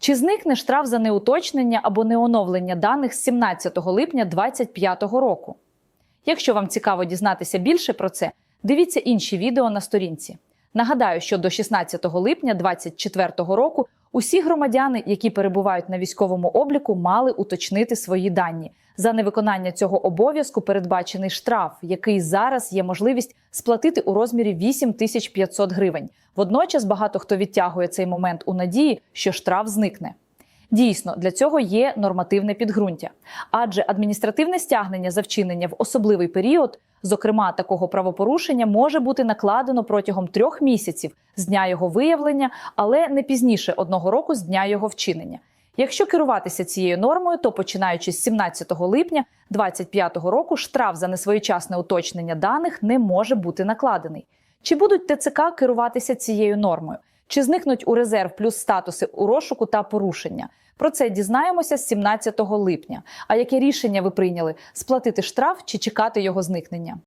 Чи зникне штраф за неуточнення або неоновлення даних з 17 липня 2025 року? Якщо вам цікаво дізнатися більше про це, дивіться інші відео на сторінці. Нагадаю, що до 16 липня 2024 року усі громадяни, які перебувають на військовому обліку, мали уточнити свої дані. За невиконання цього обов'язку передбачений штраф, який зараз є можливість сплатити у розмірі 8500 гривень. Водночас багато хто відтягує цей момент у надії, що штраф зникне. Дійсно, для цього є нормативне підґрунтя, адже адміністративне стягнення за вчинення в особливий період, зокрема такого правопорушення, може бути накладено протягом трьох місяців з дня його виявлення, але не пізніше одного року з дня його вчинення. Якщо керуватися цією нормою, то починаючи з 17 липня 2025 року штраф за несвоєчасне уточнення даних не може бути накладений. Чи будуть ТЦК керуватися цією нормою? Чи зникнуть у резерв плюс статуси у розшуку та порушення? Про це дізнаємося з 17 липня. А яке рішення ви прийняли: сплатити штраф чи чекати його зникнення?